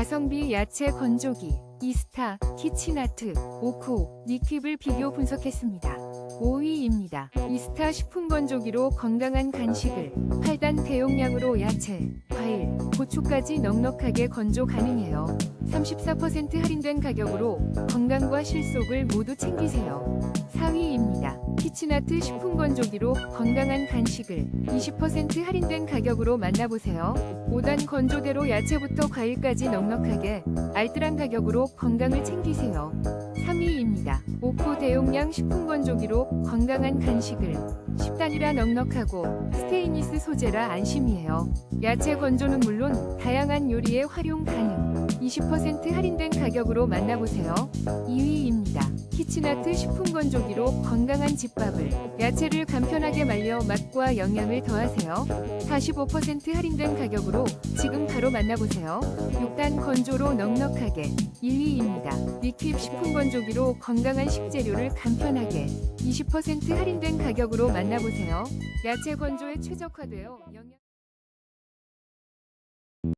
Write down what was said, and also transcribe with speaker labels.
Speaker 1: 가성비 야채 건조기, 이스타, 키친아트, 오코, 니킵을 비교 분석했습니다. 5위입니다. 이스타 식품 건조기로 건강한 간식을 8단 대용량으로 야채, 과일, 고추까지 넉넉하게 건조 가능해요. 34% 할인된 가격으로 건강과 실속을 모두 챙기세요. 4위입니다. 키친아트 식품 건조기로 건강한 간식을 20% 할인된 가격으로 만나보세요. 5단 건조대로 야채부터 과일까지 넉넉하게 알뜰한 가격으로 건강을 챙기세요. 3위입니다. 오코 대용량 식품 건조기로 건강한 간식을 10단이라 넉넉하고 스테인리스 소재라 안심이에요. 야채 건조는 물론 다양한 요리에 활용 가능. 20% 할인된 가격으로 만나보세요. 2위 키친아트 식품 건조기로 건강한 집밥을 야채를 간편하게 말려 맛과 영양을 더하세요. 45% 할인된 가격으로 지금 바로 만나보세요. 6단 건조로 넉넉하게 1위입니다. 니킵 식품 건조기로 건강한 식재료를 간편하게 20% 할인된 가격으로 만나보세요. 야채 건조에 최적화되어 영양